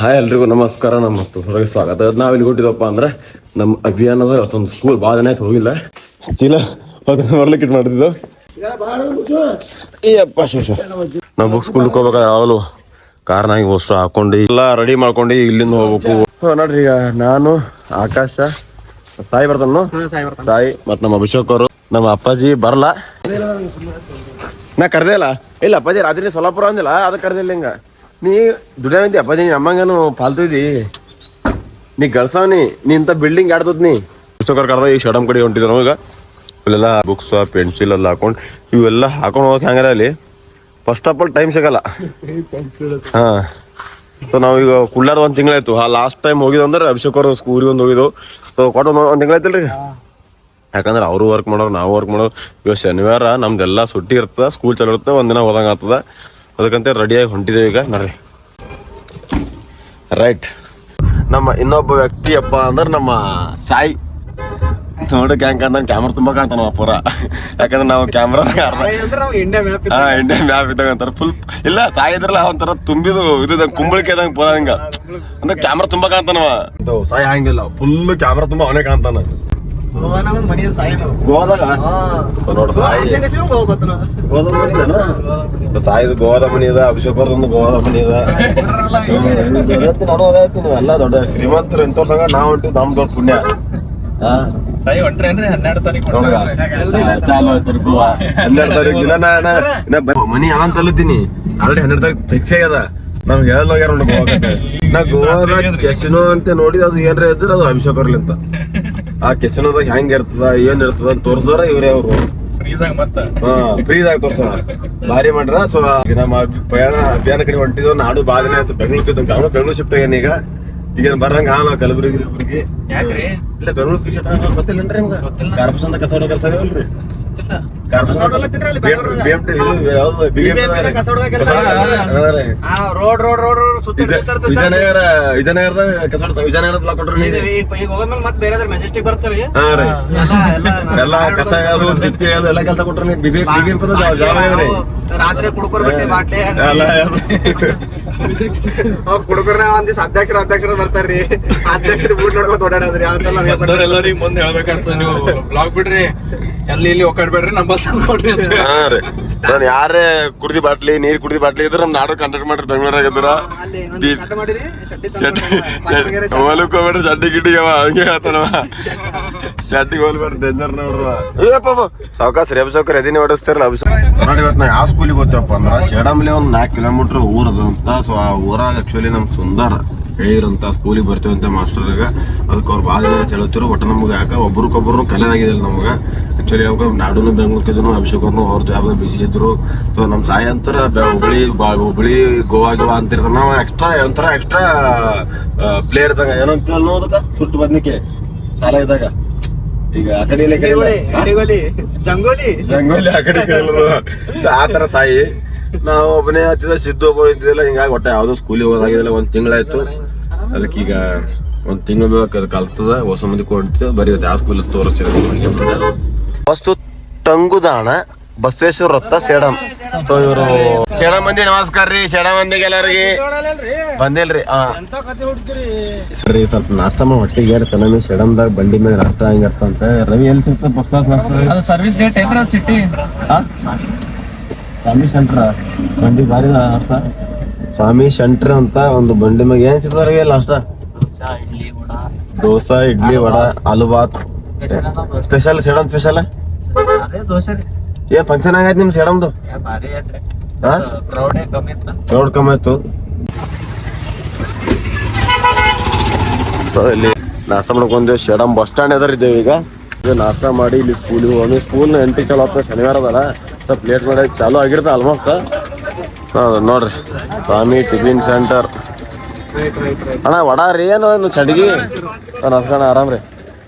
Hi ಎಲ್ರಿಗೂ ನಮಸ್ಕಾರ. ನಮ್ಮ ಹೊರಗೆ ಸ್ವಾಗತ. ನಾವು ಇಲ್ಲಿ ಕೊಟ್ಟಿದ್ದಪ್ಪ ಅಂದ್ರೆ ನಮ್ಮ ಅಭಿಯಾನದ ಅವತ್ತೊಂದು ಸ್ಕೂಲ್ ಭಾಳ ದಿನ ಆಯ್ತು ಹೋಗಿಲ್ಲ. ಚೀಲ ಅದನ್ನ ಬರ್ಲಿಕ್ಕೆ ಇಟ್ಟು ಮಾಡ್ತಿದ್ದು? ಏಯಪ್ಪ ಶಿವ. ನಾವು ಬುಕ್ ಸ್ಕೂಲ್ ಹೋಗ್ಬೇಕಾದ್ರೆ ಯಾವಾಗಲೂ ಕಾರ್ನಾಗಿ ವಸ್ತು ಹಾಕೊಂಡು ಎಲ್ಲ ರೆಡಿ ಮಾಡ್ಕೊಂಡು ಇಲ್ಲಿಂದ ಹೋಗ್ಬೇಕು. ನೋಡ್ರಿ ಈಗ ನಾನು ಆಕಾಶ ಸಾಯಿ ಬರ್ತಾನು? ಸಾಯಿ ಮತ್ತು ನಮ್ಮ ಅಭಿಷೇಕ್ ಅವರು. ನಮ್ಮ ಅಪ್ಪಾಜಿ ಬರಲ್ಲ ನಾ ಕರ್ದೇ ಇಲ್ಲ. ಇಲ್ಲ ಅಪ್ಪಾಜಿ ರಾತ್ರಿ ಸೊಲ್ಲಾಪುರ ಅಂದಿಲ್ಲ ಅದಕ್ಕೆ ಕರ್ದಿಲ್ಲ ಹಿಂಗ. ನೀ ಅಪ್ಪಾಜಿ, ನೀ ಅಮ್ಮಂಗನು ಫಾಲ್ತು ಇದ್ದಿ. ನೀ ಗಳಸಾವನಿ, ನೀ ಇಂಥ ಬಿಲ್ಡಿಂಗ್ ಆಡ್ತದ್ ನೀ. ಪುಸ್ತಕ ಕರ್ದ ಈ ಶಡಮ್ ಕಡೆ ಹೊಂಟಿದ್ರು ಈಗ. ಇಲ್ಲೆಲ್ಲ ಬುಕ್ಸ್ ಪೆನ್ಸಿಲ್ ಎಲ್ಲ ಹಾಕೊಂಡು, ಇವೆಲ್ಲ ಹಾಕೊಂಡು ಹೋಗಕ್ಕೆ ಹಂಗಾರ ಅಲ್ಲಿ? ಫಸ್ಟ್ ಆಫ್ ಆಲ್ ಟೈಮ್ ಸಿಗಲ್ಲ. ಹಾ. ಸೊ ನಾವು ಈಗ ಕುಳ್ಳಾರ ಒಂದು ತಿಂಗಳಾಯ್ತು. ಆ ಲಾಸ್ಟ್ ಟೈಮ್ ಹೋಗಿದ್ದು ಅಂದ್ರೆ ಅಭಿಷೇಕ್ ಅವರು ಸ್ಕೂಲಿಗೆ ಒಂದು ಹೋಗಿದ್ದು. ಸೊ ಕೊಟ್ಟು ಒಂದು ಒಂದು ತಿಂಗಳಾಯ್ತಲ್ರಿ ಯಾಕಂದ್ರೆ ಅವರು ವರ್ಕ್ ಮಾಡೋರು, ನಾವು ವರ್ಕ್ ಮಾಡೋರು. ಇವಾಗ ಶನಿವಾರ ನಮ್ದೆಲ್ಲ ಸುಟ್ಟಿ ಇರ್ತದೆ ಸ್ಕೂಲ್ ಚಲೋ ಇರ್ತದೆ, ಒಂದಿನ ಹೋದಂಗೆ ಆಗ್ತದ. ಅದಕ್ಕಂತ ರೆಡಿಯಾಗಿ ಹೊಂಟಿದ್ದೇವೆ ಈಗ. ನೋಡಿ ರೈಟ್ ನಮ್ಮ ಇನ್ನೊಬ್ಬ ವ್ಯಕ್ತಿಯಪ್ಪ ಅಂದ್ರೆ ನಮ್ಮ ಸಾಯಿ. ನೋಡಕ್ಕೆ ಹೆಂಗೆ ಅಂದ್ರೆ ಕ್ಯಾಮ್ರಾ ತುಂಬ ಕಾಣ್ತಾನ ಪೂರ. ಯಾಕಂದ್ರೆ ನಾವು ಕ್ಯಾಮ್ರಾ ಇಂಡಿಯಾ ಮ್ಯಾಪ್ ಇದ್ದಂಗ. ಅಂತಾರೆ. ಫುಲ್ ಇಲ್ಲ ಸಾಯಿ ಇದ್ರಲ್ಲ ಒಂಥರ ತುಂಬಿದು ಇದು ಕುಂಬಳಿಕೆ ಇದ್ದಂಗೆ ಪೂರ ಹಿಂಗ. ಅಂದ್ರೆ ಕ್ಯಾಮ್ರಾ ತುಂಬಾ ಕಾಣ್ತಾನವ. ಸಾಯಿ ಹಂಗಿಲ್ಲ. ಫುಲ್ ಕ್ಯಾಮ್ರಾ ತುಂಬಾ ಅವನೇ ಕಾಣ್ತಾನ. ಸಾಯಿ. ಗೋವಾದ ಮನಿ ಅದ ಅಭಿಷೇಕ್ ಅವ್ರದೊಂದು ಗೋದ ಮನಿ ಅದೇ ಹೇಳ್ತೀನಿ ಎಲ್ಲ ದೊಡ್ಡ ಶ್ರೀಮಂತರು ಎಂತ ಸಂಗ ನಾವು ಹೊಂಟಿವಿ ನಮ್ ದೊಡ್ಡ ಪುಣ್ಯ. ಸಾಯಿ ಹೊಂಟ್ರೇನ್ರಿ ಹನ್ನೆರಡು ತಾರೀಕು ನೋಡಗ ಚಾಲು ಆಯ್ತು ಗೋವಾ ಹನ್ನೆರಡು ತಾರೀಕು ದಿನ ನಾ ಮನಿ ಅಂತ ಅಲ್ಲತ್ತೀನಿ ಆಲ್ರೆಡಿ ಹನ್ನೆರಡು ತಾರೀಕು ಫಿಕ್ಸ್ ಆಗ್ಯದ ನಮ್ಗೆ ಹೋಗ್ಯಾರ ನಾ ಗೋವಾದ ಕೆಸಿನೋ ಅಂತ ನೋಡಿ ಅದು ಏನ್ರ ಇದ್ರೆ ಅದು ಅಭಿಷೇಕ್ ಅವ್ರಲ್ಲಿ ಅಂತ. ಆ ಕೆಸಿನೋದಾಗ ಹೆಂಗ್ ಇರ್ತದ ಏನ್ ಇರ್ತದ ಅಂತ ತೋರ್ಸ್ದಾರ ಇವ್ರೇ ಅವ್ರು. ಹಾ ಫ್ರೀದಾಗ ತೋರ್ಸ ಭಾರಿ ಮಾಡ್ರ ಸೊ ನಮ್ಮ ಪ್ರಯಾಣ ಅಭಿಯಾನ ಕಡೆ ಹೊಂಟಿದ್ವಿ ನಾಡು ಭಾಳ ದಿನ ಆಯ್ತು ಬೆಂಗಳೂರು ಅವನು ಬೆಂಗಳೂರು ಶಿಫ್ಟ್ ಆಗ್ಯಾನ ಈಗ. ಈಗ ಬರಂಗ ಹಾಲ ಕಲಬುರಗಿ ಗಿಲಬುರ್ಗಿ. ಯಾಕ್ರಿ? ಇಲ್ಲ ಬೆಂಗಳೂರು ಗೊತ್ತಿಲ್ಲ. ಕಾರ್ಪೊರೇಷನ್ ಕಸ ಹೊಡೋ ಕೆಲಸ ಆಗಲ್ರಿ ರೋಡ್ ರೋಡ್ ರೋಡ್ ವಿಜಯನಗರ ವಿಜಯನಗರದ ಕಸ ಹೊಡ್ತಾವ ವಿಜಯನಗರ ಬ್ಲಾಕ್ ಕೊಟ್ರಿ ನೀವು ಈಗ ಹೋದ್ಮೇಲೆ ಮತ್ತೆ ಬೇರೆ ಮೆಜೆಸ್ಟಿಕ್ ಬರ್ತಾರೆ ಎಲ್ಲ ಕಸ ಅದು ತಿಪ್ಪಿ ಅದು ಎಲ್ಲ ಕೆಲಸ ಕೊಟ್ರಿ ಬಿಬಿ ಬಿಬಿ ರಾತ್ರಿ ಕುಡ್ಕೊರ್ ಬಿಟ್ಟು ಬಾಟ್ಲಿ ಎಲ್ಲ ಕುಡ್ಕೊರ್ನ ಒಂದ್ ದಿವಸ ಅಧ್ಯಕ್ಷರ ಅಧ್ಯಕ್ಷರ ಬರ್ತಾರ್ರಿ. ಅಧ್ಯಕ್ಷರ ಬೂಟ್ ನೋಡ್ಕೊಂಡು ಓಡಾಡೋದ್ರಿ. ಯಾವ್ದೆಲ್ಲ ಎಲ್ಲರಿಗೂ ಮುಂದೆ ಹೇಳ್ಬೇಕಾಗ್ತದ ನೀವು. ಬ್ಲಾಗ್ ಬಿಡ್ರಿ. ಅಲ್ಲಿ ಇಲ್ಲಿ ಒಕ್ಕಾಡ್ಬೇಡ್ರಿ ನಮ್ಮ ತಂದು ಕೊಡ್ರಿ ಅಂತ ಹೇಳಿ. ಹಾ ರೀ. ನಾನು ಯಾರೇ ಕುಡ್ದಿ ಬಾಟ್ಲಿ ನೀರ್ ಕುಡ್ದಿ ಬಾಟ್ಲಿ ಇದ್ರ ನಮ್ ನಾಡು ಕಾಂಟ್ಯಾಕ್ಟ್ ಮಾಡ್ರಿ ಬೆಂಗಳೂರಾಗ ಇದ್ರ. ಅಲ್ಲಿ ಒಂದು ಶೆಡ್ ಮಾಡಿರಿ ಹೋಗ್ಬೇಡ್ರಿ ಶಡ್ಡಿ ಗಿಡ್ಡಿಗೆ ಅವ ಹಂಗೆ ಹೇಳ್ತಾನವ. ಸಡ್ಡಿಗೆ ಹೋಲ್ಬೇಡ್ರಿ ಡೇಂಜರ್ ನೋಡ್ರವ ಏಪ್ಪ ಸಾವ್ಕಾಸ್ ರೇಪ ಚೌಕ ಎದಿನಿ ಓಡಿಸ್ತಾರಲ್ಲ ಅಭಿಷೇಕ್ ನೋಡಿ ಇವತ್ತು ನಾ ಯಾವ ಸ್ಕೂಲಿಗೆ ಗೊತ್ತಪ್ಪ ಅಂದ್ರೆ ಶೇಡಮ್ಲಿ ಒಂದು ನಾಲ್ಕು ಕಿಲೋಮೀಟರ್ ಊರದಂತ ಸೊ ಆ ಊರಾಗ ಆಕ್ಚುಲಿ ನಮ್ ಸುಂದರ. ಹೇಳಿರಂತ ಸ್ಕೂಲಿಗೆ ಬರ್ತೀವಂತ ಮಾಸ್ಟರ್ಗ ಅದಕ್ಕೆ ಅವ್ರು ಭಾಳ ಜನ ಚಲೋತಿರು ಒಟ್ಟು ನಮ್ಗೆ ಯಾಕ ಒಬ್ರಿಗೊಬ್ರು ಕಲಿಯಾಗಿದಿಲ್ಲ ನಮ್ಗೆ. ಆಕ್ಚುಲಿ ಅವಾಗ ನಾಡೂನು ಬೆಂಗ್ಳೂರ್ಕಿದ್ರು ಅಭಿಷೇಕನು ಅವ್ರ ಜಾಬ್ ಬಿಸಿ ಇದ್ರು. ಸೊ ನಮ್ಮ ಸಾಯಿ ಅಂತರ ಹುಬ್ಳಿ ಬಾ ಹುಬ್ಳಿ ಗೋವಾ ಗೋವಾ ಅಂತಿರ್ತಾರೆ. ನಾವು ಎಕ್ಸ್ಟ್ರಾ ಒಂಥರ ಎಕ್ಸ್ಟ್ರಾ ಪ್ಲೇಯರ್ ಇದ್ದಾಗ. ಏನಂತ ಅನ್ನೋದಕ್ಕ ಸುಟ್ಟು ಬದ್ನಿಕೆ. ಸಾಲ ಇದ್ದಾಗ. ಈಗ ಆ ಕಡೆ ಜಂಗೋಲಿ. ಜಂಗಲಿ ಆ ಕಡೆ ಆ ತರ ಸಾಯಿ. ನಾವು ಒಬ್ಬನೇ ಹತ್ತಿದ ಸಿದ್ದು ಒಬ್ಬ ಇದ್ದಿಲ್ಲ ಹಿಂಗಾಗಿ ಒಟ್ಟ ಯಾವುದೋ ಸ್ಕೂಲಿಗೆ ಹೋದಾಗಿದ್ದಿಲ್ಲ. ಒಂದ್ ತಿಂಗಳಾಯ್ತು. ಅದಕ್ಕೀಗ ಒಂದು ತಿಂಗಳು ಬೇಕು ಅದು ಕಲ್ತದ ಹೊಸ ಮಂದಿ ಕೊಡ್ತೀವಿ ಬರೀ ಯಾವ ಸ್ಕೂಲ್ ತೋರಿಸ್ತೀವಿ ವಸ್ತು ತಂಗುದಾಣ ಬಸವೇಶ್ವರ ರತ್ತ ಸೇಡಂ. ಸೊ ಇವರು ಸೇಡಂ ಮಂದಿ ನಮಸ್ಕಾರ ರೀ. ಸೇಡಂ ಮಂದಿಗೆ ಎಲ್ಲರಿಗೆ. ಬಂದಿಲ್ರಿ ಆ. ಸರಿ ಸ್ವಲ್ಪ ನಾಷ್ಟ ಮಾಡಿ ಹೊಟ್ಟಿಗೆ ಹೇಳ್ತಾನೆ ನೀವು ಸೇಡಂದಾಗ ಬಂಡಿ ಮೇಲೆ ನಾಷ್ಟ ಹಂಗಿರ್ತಂತ ರವಿ ಎಲ್ಲಿ ಸಿಗ್ತದೆ? ಫಸ್ಟ್ ಕ್ಲಾಸ್ ನಾಷ್ಟ ಅದು ಸರ್ವಿಸ್ ಡೇಟ್ ಏನ್ರ ಚಿಟ್ಟಿ. ಸರ್ವಿಸ್ ಸೆಂಟ್ರ ಬಂಡಿ ಬಾರಿ ನಾಷ್ಟ? ಸ್ವಾಮಿ ಶಂಟ್ರ ಅಂತ ಒಂದು ಬಂಡಿ ಮ್ಯಾಗ ಏನ್ ಸಿಗ್ತಾರ ಲಾಸ್ಟ್ ದೋಸೆ ಇಡ್ಲಿ ವಡ. ಆಲೂ ಬಾತ್. ಸ್ಪೆಷಲ್ ಸೇಡಮ್ ಸ್ಪೆಷಲ್ ಏನ್ ಫಂಕ್ಷನ್ ಆಗೈತಿ ನಿಮ್ ಸೇಡಮ್ದು ಕ್ರೌಡೇ ಕಮ್ಮಿ ಆಯ್ತು ಸೊ ಇಲ್ಲಿ ನಾಷ್ಟ ಮಾಡ್ಕೊಂಡು ಶೇಡಮ್ ಬಸ್ ಸ್ಟ್ಯಾಂಡ್ ಎದರ್ ಇದ್ದೇವೆ ಈಗ. ನಾಷ್ಟ ಮಾಡಿ ಇಲ್ಲಿ ಸ್ಕೂಲ್ ಹೋಗಿ ಸ್ಕೂಲ್ ಎಂಟಿ ಚಲೋ ಆಗ್ತದೆ ಶನಿವಾರ ಅದಲ್ಲ ಸ್ವಲ್ಪ ಲೇಟ್ ಮಾಡಿ ಚಾಲೂ ಆಗಿರ್ತದೆ ಆಲ್ಮೋಸ್ಟ್ ನೋಡ್ರಿ. ಸ್ವಾಮಿ ಟಿಫಿನ್ ಸೆಂಟರ್. ಅಣ್ಣ ವಡ ರೀ ಏನು ಏನು ಸಡ್ಗಿ ನಸ್ಕಣ ಆರಾಮ್ ರೀ.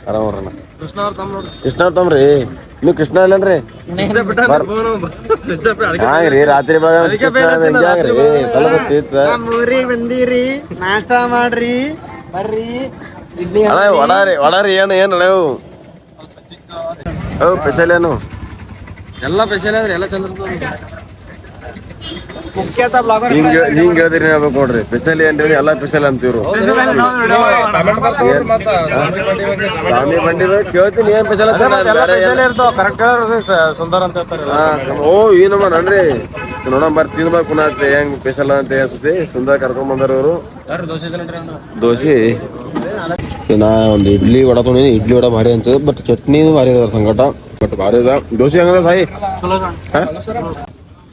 ಆರಾಮ್ ಅವ್ರಣ್ಣ. ಕೃಷ್ಣ ಅವ್ರ ತಮ್ರಿ? ನೀವು ಕೃಷ್ಣ ಇಲ್ಲನ್ರಿ? ಹಂಗ್ರಿ ರಾತ್ರಿ ಭಾಗ ಕೃಷ್ಣ ಹೆಂಗೆ ಹ್ಯಾಂಗ್ರಿ ತಲೆ ಗೊತ್ತಿತ್ತ ಊರಿಗೆ ಬಂದಿರಿ ನಾಷ್ಟ ಮಾಡ್ರಿ ಬರ್ರಿ ವಡಾರಿ ಅಣ್ಣ ವಡ ರೀ ವಡ ರೀ ಏನು ಏನು ಅಣ್ಣವು ಅವು ಸ್ಪೆಷಲ್ ಏನು? ಎಲ್ಲ ಸ್ಪೆಷಲ್ ಅಂದ್ರೆ ಎಲ್ಲ ಚಂದ ಕುಖ್ಯಾತ ಬ್ಲಾಗರ್ ಹಿಂಗ ಹಿಂಗ ಹೇಳಿದ್ರಿ ಹೇಳ್ಬೇಕು ನೋಡ್ರಿ. ಸ್ಪೆಷಲ್ ಏನ್ರಿ ಎಲ್ಲಾ ಸ್ಪೆಷಲ್ ಅಂತೀವ್ರು ಸ್ವಾಮಿ ಬಂಡಿ ಕೇಳ್ತೀನಿ ಏನ್ ಸ್ಪೆಷಲ್ ಅಂತ ಕರೆಕ್ಟ್ ಸುಂದರ್ ಅಂತ ಹೇಳ್ತಾರೆ. ಓ ಈ ನಮ್ಮ ನನ್ರಿ ನೋಡೋಣ ಬರ್ ತಿನ್ಬೇಕು ಕುನಾತ್ರಿ ಹೆಂಗ್ ಸ್ಪೆಷಲ್ ಅಂತ ಅನ್ಸುತ್ತೆ ಸುಂದರ ಕರ್ಕೊಂಡ್ ಬಂದಾರ ಇವರು. ಯಾರು ದೋಸೆ ತಿನ್ನಲ್ರಿ ದೋಸೆ. ನಾ ಒಂದು ಇಡ್ಲಿ ವಡ ತೊಗೊಂಡಿನಿ ಇಡ್ಲಿ ವಡ ಭಾರಿ ಅಂತ ಬಟ್ ಚಟ್ನಿ ಭಾರಿ ಅದ ಸಂಗಟ ಬಟ್ ಭಾರಿ ಅದ. ದೋಸೆ ಹೆಂಗದ ಸಾಯಿ?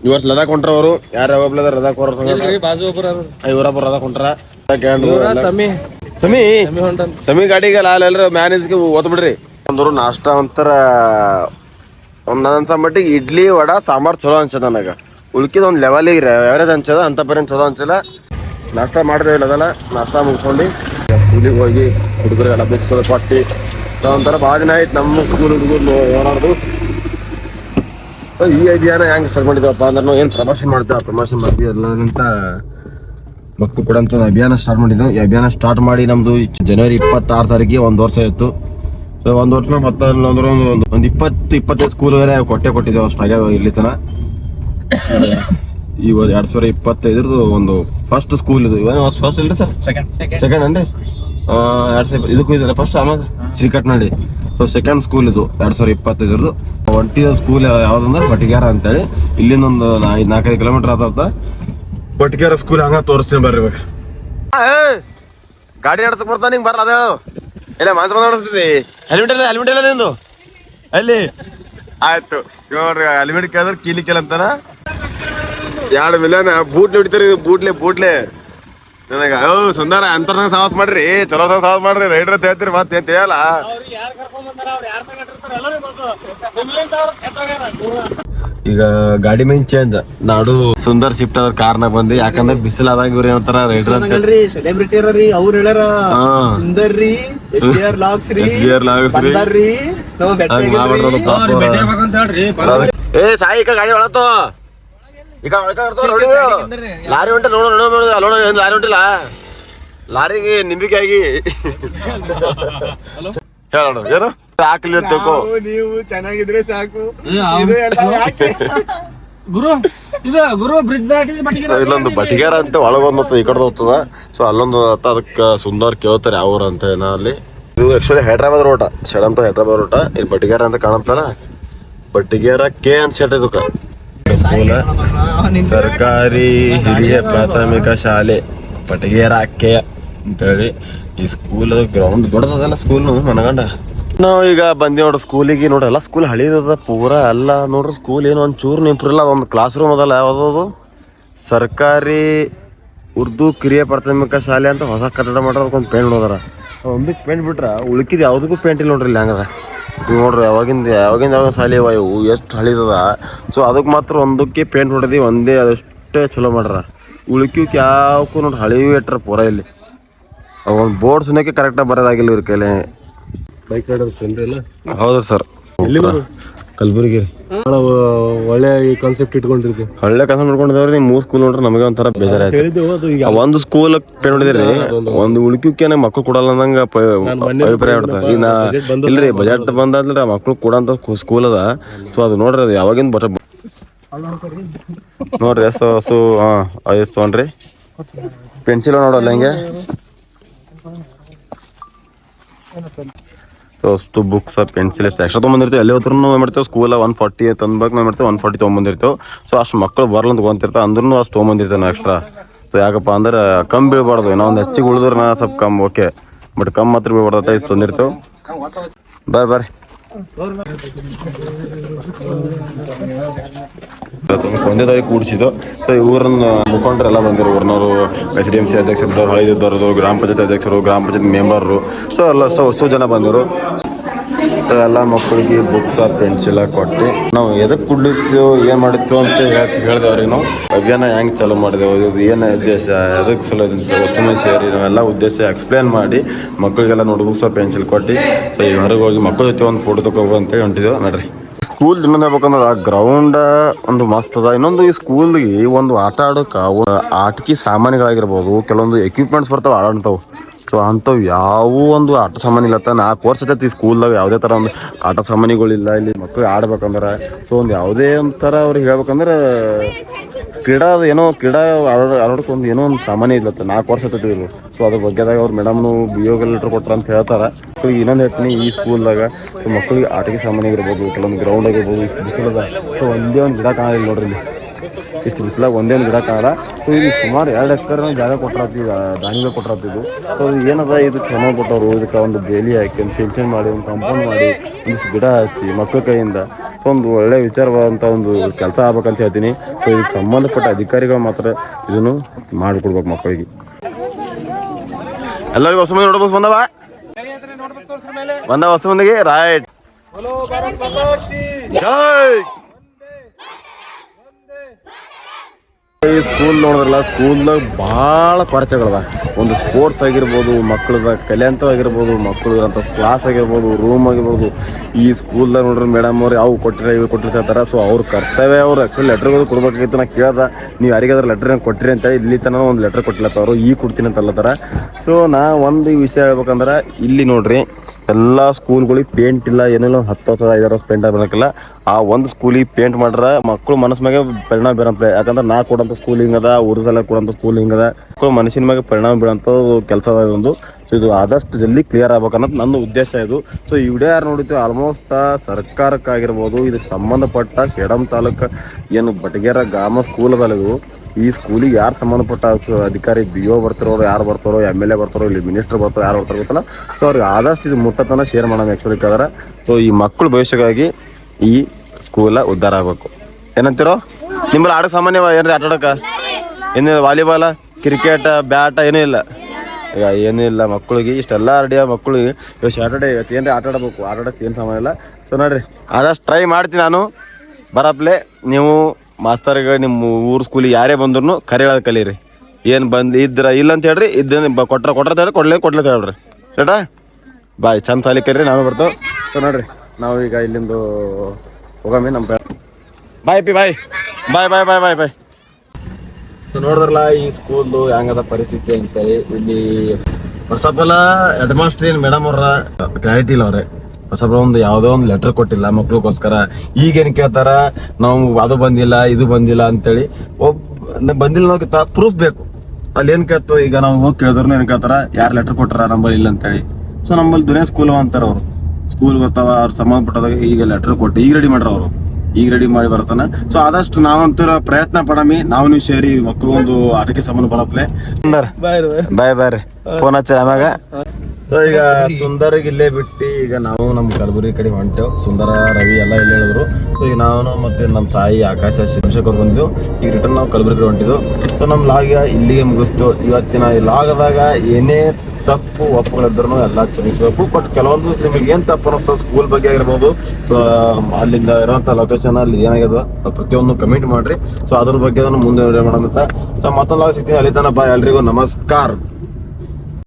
ವರ್ಷ ಲದಾಖ್ ಹೊಂಟ್ರ ಅವರು. ಯಾರು ಯಾವಾಗ್ಲೂ ಅದಾರ ಲದಾಖ್ ಹೊರ ಸಂಗಟ ಬಾಜು ಒಬ್ಬರು ಇವರೊಬ್ಬರು ಲದಾಖ್ ಹೊಂಟ್ರ. ಸಮಿ. ಸಮಿ. ಸಮಿ ಹೊಂಟನ್. ಸಮಿ ಗಾಡಿಗೆ ಲಾಲ್ ಎಲ್ರ ಮ್ಯಾನೇಜ್ಗೆ ಓದ್ ಬಿಡ್ರಿ ಅಂದ್ರು ನಾಷ್ಟ ಒಂಥರ ಒಂದ್ ಅನ್ಸ ಮಟ್ಟಿಗೆ ಇಡ್ಲಿ ವಡ ಸಾಂಬಾರ್ ಚಲೋ ಅನ್ಸದ ನನಗ. ಉಳ್ಕಿದ ಒಂದ್ ಲೆವೆಲಿಗೆ ಎವರೇಜ್ ಅನ್ಸದ ಅಂತ ಪರ್ಯಂತ ಚಲೋ ಅನ್ಸಲ್ಲ. ನಾಷ್ಟ ಮಾಡಿದ್ರೆ ಇಲ್ಲದಲ್ಲ ನಾಷ್ಟ ಮುಗಿಸ್ಕೊಂಡು ಸ್ಕೂಲಿಗೆ ಹೋಗಿ ಹುಡುಗರಿಗೆಲ್ಲ ಬುಕ್ಸ್ ಕೊಟ್ಟು ಒಂಥರ ಭಾಳ ದಿನ ಆಯ್ತು ನಮ್ಮ ಸ್ಕೂಲ್ ಹುಡುಗರು ಓಡಾಡ್ದು. ಈ ಐಡಿಯಾನ ಹೆಂಗ್ ಸ್ಟಾರ್ಟ್ ಮಾಡಿದ್ವಪ್ಪ ಅಂದ್ರೆ ನಾವು ಏನು ಪ್ರಮೋಷನ್ ಮಾಡ್ತೇವೆ ಪ್ರಮೋಷನ್ ಮಾಡ್ತೀವಿ ಎಲ್ಲದಂತ ಮಕ್ಕಳು ಕೊಡಂತ ಅಭಿಯಾನ ಸ್ಟಾರ್ಟ್ ಮಾಡಿದ್ದೆವು ಈ ಅಭಿಯಾನ ಸ್ಟಾರ್ಟ್ ಮಾಡಿ ನಮ್ದು ಜನವರಿ ಇಪ್ಪತ್ತಾರು ತಾರೀಕಿಗೆ ಒಂದು ವರ್ಷ ಇತ್ತು ಸೊ ಒಂದು ವರ್ಷ ಮತ್ತೆ ಅಂದ್ರೆ ಒಂದು ಒಂದು ಇಪ್ಪತ್ತು ಇಪ್ಪತ್ತೈದು ಸ್ಕೂಲ್ ಬೇರೆ ಕೊಟ್ಟೆ ಕೊಟ್ಟಿದ್ದೇವೆ ಅಷ್ಟು ಆಗ್ಯಾವ ಇಲ್ಲಿ ತನ. ಈ ಒಂದು ಎರಡು ಸಾವಿರ ಇಪ್ಪತ್ತೈದ್ರದ್ದು ಒಂದು ಫಸ್ಟ್ ಸ್ಕೂಲ್ ಇದು. ಇವನ್ ಫಸ್ಟ್ ಇಲ್ಲ ಸರ್? ಸೆಕೆಂಡ್ ಸೆಕೆಂಡ್ ಅನ್ರಿ ಎರಡು ಸಾವಿರ ಇದಕ್ಕೂ ಇದಲ್ಲ ಫಸ್ಟ್ ಆಮೇಲೆ ಶ್ರೀಕಟ್ನಳ್ಳಿ. ಸೊ ಸೆಕೆಂಡ್ ಸ್ಕೂಲ್ ಇದು ಎರಡ್ ಸಾವಿರ ಇಪ್ಪತ್ತೈದರದು ಒಂಟಿಯ ಸ್ಕೂಲ್ ಯಾವ್ದಂದ್ರೆ ಬಟಿಗ್ಯಾರ ಅಂತೇಳಿ. ಇಲ್ಲಿಂದ ಒಂದು ಐದು ನಾಲ್ಕೈದು ಕಿಲೋಮೀಟರ್ ಆತ ಬಟಿಗ್ಯಾರ ಸ್ಕೂಲ್ ಹಂಗ ತೋರಿಸ್ತೀನಿ ಬರ್ರಿ ಇವಾಗ. ಗಾಡಿ ನಡ್ಸಕ್ ಬರ್ತಾನೆ ಹಿಂಗ್ ಬರಲ್ಲ ಅದ ಹೇಳು. ಇಲ್ಲ ಮಾನ್ಸ ಮಾತಾಡಿಸ್ತೀನಿ ಹೆಲ್ಮೆಟ್ ಇಲ್ಲ ಹೆಲ್ಮೆಟ್ ಇಲ್ಲ ನಿಂದು? ಅಲ್ಲಿ ಆಯ್ತು. ನೋಡ್ರಿ ಹೆಲ್ಮೆಟ್ ಕೇಳಿದ್ರೆ ಕೀಲಿ ಕೇಳ ಅಂತಾನ. ಎರಡು ಮಿಲಿಯನ್ ಬೂಟ್ ಹೊಡಿತಾರ ಬೂಟ್ಲೆ ಬೂಟ್ಲೆ. ನನಗ ಓ ಸುಂದರ ಅಂತರ್ ಸಾಹಸ ಮಾಡ್ರಿ. ಚಲೋ ಸಾಹಸ ಮಾಡ್ರಿ. ರೈಡ್ರ ತೇಳ್ತೀರಿ ಮತ್ತೆ ಏನ್ ತೇಯಲ್ಲ ಈಗ ಗಾಡಿ ಮೇನ್ ಚೇಂಜ್ ನಾಡು ಸುಂದರ್ ಶಿಫ್ಟ್ ಅದ್ರ ಕಾರ್ನಾಗ ಬಂದಿ ಯಾಕಂದ್ರೆ ಬಿಸಿಲಾದಾಗ ಇವ್ರ ಏನಂತಾರ ರೈಡರ್ ಅಂತ ಸೆಲೆಬ್ರಿಟಿ ರೀ ಅವ್ರು. ಸುಂದರ್ ರೀ ನಾವು ಬೆಟ್ಟ. ಏ ಸಾಯಿ ಈಗ ಗಾಡಿ ಒಳತ ಈಗ ನೋಡಿ ಲಾರಿ ಹೊಂಟ ನೋಡು ನೋಡು ನೋಡು ಅಲ್ಲೋಣ ಏನ್ ಲಾರಿ ಹೊಂಟಿಲ್ಲ ಲಾರಿಗೆ ನಿಂಬಿಕೆ ಆಗಿ. ಹೇಳೋಣ ಏನು? ಹಾಕ್ಲಿ ತಿಳ್ಕೊ ನಾವು ನೀವು ಚೆನ್ನಾಗಿದ್ರೆ ಸಾಕು. ಇದು ಎಲ್ಲ ಯಾಕೆ? ಗುರು ಇದು ಗುರು ಬ್ರಿಡ್ಜ್ ದಾಟಿದ ಬಟ್ಟಿಗೆ ಇಲ್ಲೊಂದು ಬಟಿಗಾರ ಅಂತ ಒಳಗೊಂದು ಹೊತ್ತು ಈ ಕಡೆ ಹೋಗ್ತದ. ಸೊ ಅಲ್ಲೊಂದು ಹೊತ್ತ ಅದಕ್ಕೆ ಸುಂದರ್ ಕೇಳ್ತಾರೆ ಅವ್ರ ಅಂತ ಏನ ಅಲ್ಲಿ. ಇದು actually Hyderabad road sudden to Hyderabad road ಇಲ್ಲಿ ಬಟಿಗಾರ ಅಂತ ಕಾಣತ್ತಲ್ಲ? ಬಟಿಗೇರ ಕೆ ಅಂತ ಸೆಟ್ ಸ್ಕೂಲ್ ಸ್ಕೂಲ ಸರ್ಕಾರಿ ಹಿರಿಯ ಪ್ರಾಥಮಿಕ ಶಾಲೆ ಪಟಗೇರ ಕೆ ಅಂತೇಳಿ ಈ ಸ್ಕೂಲ್ ಗ್ರೌಂಡ್ ದೊಡ್ಡದಲ್ಲ ಸ್ಕೂಲ್ ಮನಗಂಡ. ನಾವು ಈಗ ಬಂದಿ ನೋಡ್ರಿ ಸ್ಕೂಲಿಗೆ ನೋಡ್ರಿ ಎಲ್ಲ ಸ್ಕೂಲ್ ಹಳಿದದ ಪೂರ, ಎಲ್ಲ ನೋಡ್ರಿ ಸ್ಕೂಲ್ ಏನು ಒಂದು ಚೂರು ಇಂಪ್ರೂವ್ ಅದೊಂದು ಕ್ಲಾಸ್ ರೂಮ್ ಅದಲ್ಲ, ಯಾವ್ದು ಸರ್ಕಾರಿ ಉರ್ದು ಕಿರಿಯ ಪ್ರಾಥಮಿಕ ಶಾಲೆ ಅಂತ ಹೊಸ ಕಟ್ಟಡ ಒಂದು ಪೇಂಟ್ ನೋಡೋದಾರ ಒಂದಕ್ಕೆ ಪೇಂಟ್ ಬಿಟ್ರೆ ಉಳ್ಕಿದ್ ಯಾವುದಕ್ಕೂ ಪೇಂಟ್ ಇಲ್ಲ ನೋಡ್ರಿ ಇಲ್ಲಿ ಹಂಗದ. ನೋಡ್ರಿ ಯಾವಾಗಿಂದ ಯಾವಾಗಿಂದ ಯಾವಾಗ ಶಾಲೆ ಅವು ಎಷ್ಟು ಹಳಿದದ. ಸೊ ಅದಕ್ಕೆ ಮಾತ್ರ ಒಂದಕ್ಕೆ ಪೇಂಟ್ ಹೊಡೆದಿ ಒಂದೇ ಅದಷ್ಟೇ ಚಲೋ ಮಾಡ್ರ. ಉಳ್ಕಿವ್ಕೆ ಯಾವಕ್ಕೂ ನೋಡ್ರಿ ಹಳಿವು ಇಟ್ರ ಪೂರ ಇಲ್ಲಿ. ಒಂದು ಬೋರ್ಡ್ ಸುನಕ್ಕೆ ಕರೆಕ್ಟಾಗಿ ಬರೋದಾಗಿಲ್ಲ ಇವ್ರ ಕೈಲಿ. ಬೈಕ್ ರೈಡರ್ಸ್ ಏನ್ರಿ ಎಲ್ಲ? ಹೌದು ಸರ್. ಕಲಬುರಗಿ ಒಳ್ಳೆ ಈ ಕಾನ್ಸೆಪ್ಟ್ ಇಟ್ಕೊಂಡಿರ್ತೀವಿ ಹಳ್ಳೆ ಕೆಲಸ ಮಾಡ್ಕೊಂಡಿದ್ದೇವ್ರಿ ನೀವು ಮೂರು ಸ್ಕೂಲ್ ನೋಡ್ರಿ ನಮಗೆ ಒಂಥರ ಬೇಜಾರಾಯ್ತು ಹೇಳಿದ್ದೆವು ಅದು ಈಗ ಒಂದು ಸ್ಕೂಲ್ ಪೇ ಹೊಡಿದ್ರಿ ಒಂದು ಉಳ್ಕಿಕ್ಕೆ ಮಕ್ಳು ಕೊಡಲ್ಲ ಅಂದಂಗ ಪ- ಅಭಿಪ್ರಾಯ ಬಿಡ್ತಾರೆ ಈಗ ನಾ ಇಲ್ರಿ ಬಜೆಟ್ ಬಂದಾದ್ಲ ಮಕ್ಳು ಕೊಡಂತ ಸ್ಕೂಲ್ ಅದ. ಸೊ ಅದು ನೋಡ್ರಿ ಅದು ಯಾವಾಗಿಂದ ಬಟ ನೋಡ್ರಿ ಎಸ್ ಹಸು ಹಾ ಎಷ್ಟು ತೊಗೊಂಡ್ರಿ. ಪೆನ್ಸಿಲ್ ನೋಡಲ್ಲ ಹಿಂಗೆ? ಸೊ ಅಷ್ಟು ಬುಕ್ಸ್ ಪೆನ್ಸಿಲ್ ಎಷ್ಟು ಎಕ್ಸ್ಟ್ರಾ ತೊಗೊಂಬಂದಿರ್ತೀವಿ ಎಲ್ಲಿ ಹೋದ್ರೂ ಮಾಡ್ತೀವಿ ಮಾಡ್ತೇವೆ ಸ್ಕೂಲ ಒನ್ ಫಾರ್ಟಿ ತಂದ್ಬೇಕು ನಾವು ಮಾಡ್ತೇವೆ ಒನ್ ಫಾರ್ಟಿ ತೊಗೊಂಬಂದಿರ್ತೇವೆ ಸೊ ಅಷ್ಟು ಮಕ್ಕಳು ಬರಲ್ಲ ಅಂತ ಅಂದ್ರೂ ಅಷ್ಟು ತೊಗೊಂಬಂದಿರ್ತೇವೆ ನಾವು ಎಕ್ಸ್ಟ್ರಾ ಸೊ ಯಾಕಪ್ಪ ಅಂದ್ರೆ, ಕಮ್ಮಿ ಬೀಳ್ಬಾರ್ದು. ಏನೋ ಒಂದು ಹೆಚ್ಚಿಗೆ ಉಳಿದ್ರೆ ನಾ ಸ್ವಲ್ಪ ಕಮ್ಮಿ ಓಕೆ ಬಟ್ ಕಮ್ಮಿ ಮಾತ್ರ ಬೀಳ್ಬಾರ್ದು ಇಷ್ಟು ತಂದಿರ್ತೇವೆ. ಬಾಯ್ ಇವತ್ತು ಒಂದೇ ತಾರೀಕು ಕೂಡಿಸಿದ್ದು. ಸೊ ಊರನ್ನ ಮುಖಂಡರೆಲ್ಲ ಬಂದಿರೋ ಊರ್ನವರು ಎಸ್ ಡಿ ಎಂ ಸಿ ಅಧ್ಯಕ್ಷರಿದ್ದವ್ರು ಹಳಿದಿದ್ದವ್ರದ್ದು ಗ್ರಾಮ ಪಂಚಾಯತ್ ಅಧ್ಯಕ್ಷರು, ಗ್ರಾಮ ಪಂಚಾಯತ್ ಮೆಂಬರು ಸೊ ಎಲ್ಲ ಸೊ ಅಷ್ಟು ಜನ ಬಂದರು. ಸೊ ಎಲ್ಲ ಮಕ್ಕಳಿಗೆ ಬುಕ್ಸ ಎಲ್ಲ ಕೊಟ್ಟು ನಾವು ಎದಕ್ಕೆ ಕುಡ್ಲಿತ್ತು ಏನು ಮಾಡಿತ್ತು ಅಂತ ಹೇಳಿದೆವ್ರಿ ನಾವು. ಅಭಿಯಾನ ಹೆಂಗೆ ಚಾಲೂ ಮಾಡಿದೆವು, ಇದು ಏನು ಉದ್ದೇಶ ಎದಕ್ಕೆ ಚಲೋ ಇದಂತ ವಸ್ತು ಮಂದಿ ಸೇರಿ ನಾವೆಲ್ಲ ಉದ್ದೇಶ ಎಕ್ಸ್ಪ್ಲೇನ್ ಮಾಡಿ ಮಕ್ಕಳಿಗೆಲ್ಲ ನೋಡಿ ಬುಕ್ಸ ಪೆನ್ಸಿಲ್ ಕೊಟ್ಟು ಸೊ ಹೊರಗೆ ಹೋಗಿ ಮಕ್ಕಳ ಜೊತೆ ಒಂದು ಫೋಟೋ ತಗೋಬೇಕು ಅಂತ ಹೊಂಟಿದ್ದೇವೆ ನೋಡ್ರಿ. ಸ್ಕೂಲ್ ಇನ್ನೊಂದು ಹೇಳ್ಬೇಕಂದ್ರೆ ಆ ಗ್ರೌಂಡ್ ಒಂದು ಮಸ್ತ್ ಅದ. ಇನ್ನೊಂದು ಈ ಸ್ಕೂಲ್ಗೆ ಒಂದು ಆಟ ಆಡೋಕೆ ಆಟಿಕೆ ಸಾಮಾನುಗಳಾಗಿರ್ಬೋದು ಕೆಲವೊಂದು ಎಕ್ವಿಪ್ಮೆಂಟ್ಸ್ ಬರ್ತಾವ ಆಡಂತಾವು ಸೊ ಅಂಥವು ಯಾವ ಒಂದು ಆಟ ಸಾಮಾನು ಇಲ್ಲತ್ತ ನಾಲ್ಕು ವರ್ಷ ಸ್ಕೂಲ್ ಸ್ಕೂಲ್ದಾಗ ಯಾವುದೇ ಥರ ಒಂದು ಆಟ ಸಾಮಾನುಗಳಿಲ್ಲ ಇಲ್ಲಿ ಮಕ್ಳು ಆಡ್ಬೇಕಂದ್ರೆ. ಸೊ ಒಂದು ಯಾವುದೇ ಒಂಥರ ಅವ್ರಿಗೆ ಹೇಳ್ಬೇಕಂದ್ರೆ, ಕ್ರೀಡಾ ಏನೋ ಕ್ರೀಡಾ ಒಂದು ಏನೋ ಒಂದು ಸಾಮಾನ್ಯ ಇಲ್ಲ ನಾಲ್ಕು ವರ್ಷ ಇದು ಸೊ ಅದ್ರ ಬಗ್ಗೆದಾಗ ಅವ್ರ ಮೇಡಮ್ನು ಬಿ ಯೋಗ ಲೆಟ್ರ್ ಕೊಟ್ರ ಅಂತ ಹೇಳ್ತಾರೆ. ಸೊ ಇನ್ನೊಂದು ಹೇಳ್ತೀನಿ, ಈ ಸ್ಕೂಲ್ದಾಗ ಸೊ ಮಕ್ಕಳಿಗೆ ಆಟಕ್ಕೆ ಸಾಮಾನ್ಯ ಇರ್ಬೋದು ಕೆಲವೊಂದು ಗ್ರೌಂಡ್ ಆಗಿರ್ಬೋದು ಬಿಸಿಲದ ಸೊ ಒಂದೇ ಒಂದು ಗಿಡ ಕಾಣಿಲ್ಲ ನೋಡ್ರಿ ಇಲ್ಲಿ. ಇಷ್ಟು ಬಿಸಿಲಾಗ ಒಂದೇ ಒಂದು ಗಿಡ ಕಾಣ ಸೊ ಇದು ಸುಮಾರು ಎರಡು ಎಕರೆ ಜಾಗ ಕೊಟ್ಟರತ್ತಿ ದಾನಿಗಳು ಕೊಟ್ಟರತ್ತಿದ್ದು ಸೊ ಏನದ ಇದು ಚೆನ್ನಾಗಿ ಕೊಟ್ಟವರು ಇದಕ್ಕೆ ಒಂದು ಬೇಲಿ ಹಾಕಿ ಒಂದು ಫೆನ್ಸಿಂಗ್ ಮಾಡಿ ಒಂದು ಕಾಂಪೌಂಡ್ ಮಾಡಿ ಒಂದಿಷ್ಟು ಗಿಡ ಹಚ್ಚಿ ಮಕ್ಕಳ ಕೈಯಿಂದ. ಸೊ ಒಂದು ಒಳ್ಳೆಯ ವಿಚಾರವಾದಂಥ ಒಂದು ಕೆಲಸ ಆಗ್ಬೇಕಂತ ಹೇಳ್ತೀನಿ. ಸೊ ಇದಕ್ಕೆ ಸಂಬಂಧಪಟ್ಟ ಅಧಿಕಾರಿಗಳು ಮಾತ್ರ ಇದನ್ನು ಮಾಡಿಕೊಡ್ಬೇಕು ಮಕ್ಕಳಿಗೆ ಎಲ್ಲರಿಗೂ ಹೊಸ ಮಂದಿ ನೋಡ್ಬೋದು ಬಂದವ? ಬಂದ ಹೊಸ ಮಂದಿಗೆ? ರೈಟ್ ಜೈ ಈ ಸ್ಕೂಲ್ ನೋಡಿದ್ರಲ್ಲ ಸ್ಕೂಲ್ದಾಗ ಭಾಳ ಕೊರತೆಗಳದ ಒಂದು ಸ್ಪೋರ್ಟ್ಸ್ ಆಗಿರ್ಬೋದು ಮಕ್ಕಳದ ಕಲಿಯಂತ ಆಗಿರ್ಬೋದು ಮಕ್ಕಳು ಇರೋಂಥ ಕ್ಲಾಸ್ ಆಗಿರ್ಬೋದು ರೂಮ್ ಆಗಿರ್ಬೋದು. ಈ ಸ್ಕೂಲ್ದಾಗ ನೋಡ್ರಿ ಮೇಡಮ್ ಅವ್ರು ಯಾವ ಕೊಟ್ಟಿರ ಇವು ಕೊಟ್ಟಿರ್ತಾರೆ ಸೊ ಅವ್ರ ಕರ್ತವ್ಯ ಅವ್ರು ಆ್ಯಕ್ಚುಲಿ ಲೆಟ್ರ್ಗಳು ಕೊಡ್ಬೇಕಾಗಿತ್ತು ನಾ ಕೇಳ್ದೆ, ನೀವು ಯಾರಿಗಾದ್ರೂ ಲೆಟ್ರ್ ಕೊಟ್ಟಿರಿ ಅಂತ ಇಲ್ಲಿ ತನಕ ಒಂದು ಲೆಟ್ರ್ ಕೊಟ್ಟಿಲ್ಲ ಅವರು ಈಗ ಕೊಡ್ತೀನಿ ಅಂತ ಅಲ್ಲತ್ತಾರ. ಸೊ ನಾ ಒಂದು ವಿಷಯ ಹೇಳ್ಬೇಕಂದ್ರೆ, ಇಲ್ಲಿ ನೋಡ್ರಿ, ಎಲ್ಲ ಸ್ಕೂಲ್ಗಳಿಗೆ ಪೇಂಟ್ ಇಲ್ಲ, ಏನಿಲ್ಲ, ಹತ್ತು ಹತ್ತು ಐದಾರು ಪೇಂಟ್ ಆಗಬೇಕಿಲ್ಲ. ಆ ಒಂದು ಸ್ಕೂಲಿಗೆ ಪೇಂಟ್ ಮಾಡ್ರ ಮಕ್ಕಳು ಮನಸ್ಸು ಮ್ಯಾಗೆ ಪರಿಣಾಮ ಬೀರಂತ ಯಾಕಂದ್ರೆ ನಾ ಕೊಡೋಂಥ ಸ್ಕೂಲ್ ಹಿಂಗದ, ಊರ ಸಲ ಸ್ಕೂಲ್ ಹಿಂಗದ. ಮಕ್ಕಳು ಮನುಷ್ಯನ ಮ್ಯಾಗೆ ಪರಿಣಾಮ ಬೀಳಂಥದ್ದು ಕೆಲಸ ಅದ ಇದೊಂದು. ಸೊ ಇದು ಆದಷ್ಟು ಜಲ್ದಿ ಕ್ಲಿಯರ್ ಆಗ್ಬೇಕನ್ನೋದು ನನ್ನ ಉದ್ದೇಶ ಇದು. ಸೊ ಈ ವಿಡಿಯೋ ಯಾರು ನೋಡಿದ್ವಿ ಆಲ್ಮೋಸ್ಟ್ ಸರ್ಕಾರಕ್ಕಾಗಿರ್ಬೋದು ಇದಕ್ಕೆ ಸಂಬಂಧಪಟ್ಟ ಸೇಡಂ ತಾಲೂಕು ಏನು ಬಟಗೇರ ಗ್ರಾಮ ಸ್ಕೂಲ್ ಅದಲ್ಲ ಈ ಸ್ಕೂಲಿಗೆ ಯಾರು ಸಂಬಂಧಪಟ್ಟ ಅಧಿಕಾರಿ ಬಿ ಒ ಬರ್ತಾರೋ ಯಾರು ಬರ್ತಾರೋ ಎಂ ಎಲ್ ಎ ಬರ್ತಾರೋ ಇಲ್ಲಿ ಮಿನಿಸ್ಟರ್ ಬರ್ತಾರೋ, ಯಾರು ಬರ್ತಾರೋ ಗೊತ್ತಲ್ಲ. ಸೊ ಅವ್ರಿಗೆ ಆದಷ್ಟು ಇದು ಮುಟ್ಟತನ ಶೇರ್ ಮಾಡೋಣ ಆ್ಯಕ್ಚುಲಿ ಕೇಳಿದ್ರೆ. ಸೊ ಈ ಮಕ್ಕಳು ಭವಿಷ್ಯಕ್ಕಾಗಿ ಈ ಸ್ಕೂಲ ಉದ್ಧಾರ ಆಗ್ಬೇಕು. ಏನಂತೀರೋ? ನಿಮ್ಮಲ್ಲಿ ಆಡೋ ಸಾಮಾನ್ಯ ಏನ್ರಿ ಆಟ ಆಡೋಕೆ? ಏನಿಲ್ಲ, ವಾಲಿಬಾಲ ಕ್ರಿಕೆಟ್ ಬ್ಯಾಟ ಏನೂ ಇಲ್ಲ. ಈಗ ಏನೂ ಇಲ್ಲ, ಮಕ್ಕಳಿಗೆ ಇಷ್ಟೆಲ್ಲ ರೆಡಿಯ ಮಕ್ಕಳಿಗೆ ಇವಾಗ ಸ್ಯಾಟರ್ಡೇ ಇವತ್ತು ಏನ್ರಿ ಆಟ ಆಡಬೇಕು? ಆಟ ಆಡೋಕೆ ಏನು ಸಮಯ ಇಲ್ಲ. ಸೊ ನೋಡ್ರಿ, ಆದಷ್ಟು ಟ್ರೈ ಮಾಡ್ತೀನಿ ನಾನು. ಬರಪ್ಲೆ, ನೀವು ಮಾಸ್ತರ್ಗೆ ನಿಮ್ಮ ಊರು ಸ್ಕೂಲಿಗೆ ಯಾರೇ ಬಂದ್ರು ಕರೆ ಹೇಳೋದು ಕಲೀರಿ. ಏನು ಬಂದು ಇದ್ರ ಇಲ್ಲ ಅಂತ ಹೇಳ್ರಿ ಇದ್ದನ್ನು ಬ ಕೊಟ್ರ ಕೊಟ್ರ ತೇಳ್ರಿ ಕೊಡ್ಲೇ ಕೊಡ್ಲೇ ಹೇಳ್ರಿ ರೇಟಾ ಬಾಯ್, ಚಂದ ಸಾಲಿ ಕರೀರಿ, ನಾನು ಬರ್ತಾವೆ ಸೊ ನೋಡ್ರಿ. ನಾವು ಈಗ ಇಲ್ಲಿಂದ ಹೋಗಮ್ಮಿ ನಮ್ಮ ಬಾಯ್ ಪಿ ಬಾಯ್ ಬಾಯ್ ಬಾಯ್ ಬಾಯ್ ಬಾಯ್ ಬಾಯ್ ಸೊ ನೋಡಿದ್ರಲ್ಲ, ಈ ಸ್ಕೂಲ್ದು ಹೆಂಗದ ಪರಿಸ್ಥಿತಿ ಅಂತೇಳಿ, ಇಲ್ಲಿ first of all head master ಏನು ಮೇಡಮ್ ಅವ್ರ ಕ್ಲಾರಿಟಿ ಇಲ್ಲ ಅವ್ರೆ. ಫಸ್ಟ್ ಆಫ್ ಆಲ್ ಒಂದು ಯಾವುದೋ ಒಂದು ಲೆಟರ್ ಕೊಟ್ಟಿಲ್ಲ ಮಕ್ಳಿಗೋಸ್ಕರ. ಈಗೇನು ಕೇಳ್ತಾರ? ನಾವು ಅದು ಬಂದಿಲ್ಲ, ಇದು ಬಂದಿಲ್ಲ ಅಂತೇಳಿ ಒಬ್ಬ ಬಂದಿಲ್ಲ ಅನ್ನೋಕ್ಕಿಂತ ಪ್ರೂಫ್ ಬೇಕು. ಅಲ್ಲಿ ಏನು ಕೇಳ್ತೋ? ಈಗ ನಾವು ಹೋಗಿ ಕೇಳಿದ್ರು ಏನು ಕೇಳ್ತಾರ? ಯಾರು ಲೆಟರ್ ಕೊಟ್ಟಾರ ನಂಬಲ್ಲಿ ಇಲ್ಲ ಅಂತೇಳಿ. ಸೊ ನಮ್ಮಲ್ಲಿ ದುನಿಯಾ ಸ್ಕೂಲ್ ಅಂತಾರೆ ಅವರು. ಸ್ಕೂಲ್ ಗೊತ್ತಾವ ಅವ್ರ ಸಂಬಂಧಪಟ್ಟದಾಗ ಈಗ ಲೆಟರ್ ಕೊಟ್ಟು ಈಗ ರೆಡಿ ಮಾಡ್ರ ಅವರು. ಈಗ ರೆಡಿ ಮಾಡಿ ಬರ್ತಾನ. ಸೊ ಆದಷ್ಟು ನಾವಂತರ ಪ್ರಯತ್ನ ಪಡಮಿ ನಾವು ನೀವು ಸೇರಿ ಮಕ್ಕಳು ಒಂದು ಆಟಕ್ಕೆ ಸಂಬಂಧ ಬರಪ್ಲೆ ಬಾಯ್ ಬಾಯ್. ರೀ. ಫೋನ್ ಹಚ್ಚಾರ ಆಮ್ಯಾಗ. ಸೊ ಈಗ ಸುಂದರ್ಗೆ ಇಲ್ಲೇ ಬಿಟ್ಟು ಈಗ ನಾವು ನಮ್ಮ ಕಲಬುರಗಿ ಕಡೆ ಹೊಂಟೇವು. ಸುಂದರ ರವಿ ಎಲ್ಲ ಇಲ್ಲಿ ಹೇಳಿದ್ರು. ಸೊ ಈಗ ನಾವು ಮತ್ತೆ ನಮ್ಮ ಸಾಯಿ ಆಕಾಶ ಶಿವಶೇಖರ್ ಬಂದಿದ್ದು ಈಗ ರಿಟರ್ನ್ ನಾವು ಕಲಬುರಗಿ ಹೊಂಟಿದ್ದು ಸೊ ನಮ್ಮ ಲಾಗ ಇಲ್ಲಿಗೆ ಮುಗಿಸ್ತು. ಇವತ್ತಿನ ಈ ಲಾಗದಾಗ ಏನೇ ತಪ್ಪು ಒಪ್ಪುಗಳಿದ್ರು ಎಲ್ಲ ಕ್ಷಮಿಸಬೇಕು. ಬಟ್ ಕೆಲವೊಂದು ನಿಮಗೆ ಏನ್ ತಪ್ಪು ಅನ್ನಿಸ್ತೋ ಸ್ಕೂಲ್ ಬಗ್ಗೆ ಆಗಿರ್ಬೋದು ಸೊ ಅಲ್ಲಿಂದ ಇರೋಂಥ ಲೊಕೇಶನ್ ಅಲ್ಲಿ ಏನಾಗಿದೆ ಪ್ರತಿಯೊಂದು ಕಮೆಂಟ್ ಮಾಡ್ರಿ. ಸೊ ಅದ್ರ ಬಗ್ಗೆ ಮುಂದೆ ವಿಡಿಯೋ ಮಾಡೋಣ ಸೊ ಮತ್ತೊಂದು ಸಿಗ್ತೀನಿ ಅಲ್ಲಿ ತನಕ ಎಲ್ರಿಗೂ ನಮಸ್ಕಾರ.